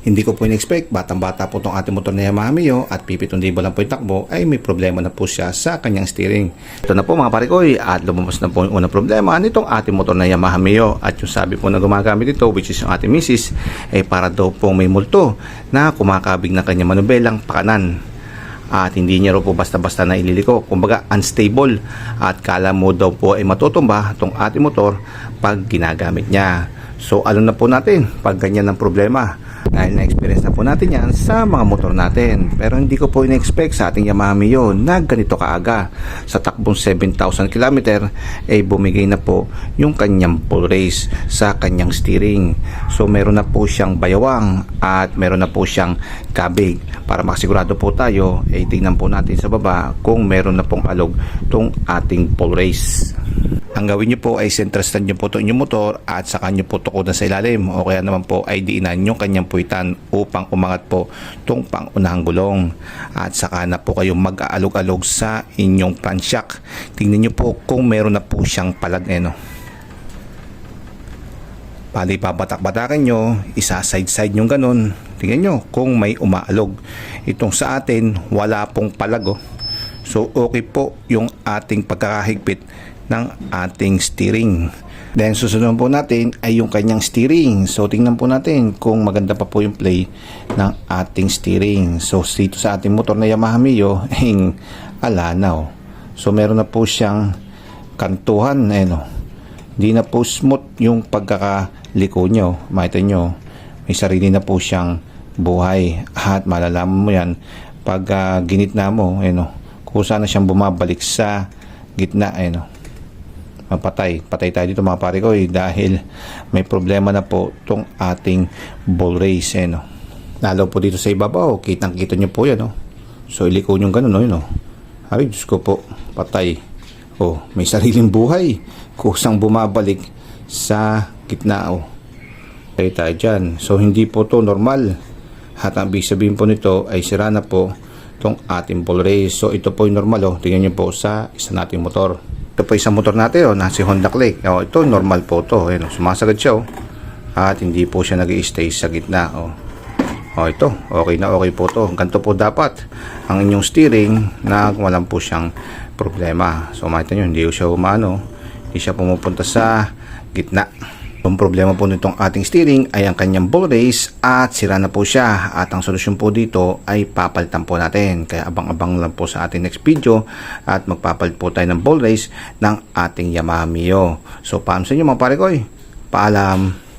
Hindi ko po in-expect, batang-bata po itong ating motor na Yamaha Mio at pipitong lang po takbo ay may problema na po siya sa kanyang steering. Ito na po mga parikoy at lumabas na po yung unang problema nitong ating motor na Yamaha Mio at yung sabi po na gumagamit ito which is yung ating misis ay para daw po may multo na kumakabig ng kanyang manubelang pakanan at hindi niya raw po basta-basta na ililiko. Kumbaga, unstable. At kala mo daw po ay matutumba itong ating motor pag ginagamit niya. So, alam na po natin pag ganyan ang problema. Dahil na-experience na po natin yan sa mga motor natin. Pero hindi ko po in-expect sa ating Yamaha Mio na ganito kaaga. Sa takbong 7,000 km, ay bumigay na po yung kanyang full race sa kanyang steering. So meron na po siyang bayawang at meron na po siyang kabig. Para makasigurado po tayo, ay tingnan po natin sa baba kung meron na pong alog tong ating full race. Ang gawin nyo po ay sentrastan nyo po ito inyong motor at saka nyo po tukudan sa ilalim o kaya naman po ay diinan yung kanyang puwitan upang umangat po itong pangunahang gulong at saka na po kayo mag-aalog-alog sa inyong shock. Tingnan nyo po kung meron na po siyang palag eh, no? Pali pabatak-batakan nyo, isa side-side nyo ganun. Tingnan nyo kung may umaalog. Itong sa atin, wala pong palag oh. So okay po yung ating pagkakahigpit ng ating steering. Then susunod po natin ay yung kanyang steering. So tingnan po natin kung maganda pa po yung play ng ating steering. So dito sa ating motor na Yamaha Mio, ay alanaw. So meron na po siyang kantuhan. Eh, no? Hindi na po smooth yung pagkakaliko nyo. Makita nyo, may sarili na po siyang buhay. At malalaman mo yan pag ah, ginitna mo, eh, no? kung saan na siyang bumabalik sa gitna. Eh, no? Mapatay. Patay tayo dito mga pare ko eh, dahil may problema na po tong ating ball race. Eh, no? Lalo po dito sa ibabaw, kitang kita nyo po yan. No? So iliko nyo ganun, no? Yun, no? Ay, Diyos ko po, patay. Oh, may sariling buhay. Kusang bumabalik sa gitna. Oh. Patay tayo dyan. So hindi po to normal. At ang ibig sabihin po nito ay sira na po itong ating ball race. So ito po yung normal. Oh. Tingnan nyo po sa isa nating motor. Ito po isang motor natin, oh, na si Honda Click. Oh, ito, normal po to. Ayan, oh, sumasagad siya, oh. At hindi po siya nag stay sa gitna, oh. Oh, ito, okay na okay po to. Ganito po dapat ang inyong steering na walang po siyang problema. So, makita nyo, hindi siya umano. Hindi siya pumupunta sa gitna. Ang problema po nitong ating steering ay ang kanyang ball race at sira na po siya. At ang solusyon po dito ay papalitan po natin. Kaya abang-abang lang po sa ating next video at magpapalit po tayo ng ball race ng ating Yamaha Mio. So paano sa inyo mga pare ko. Paalam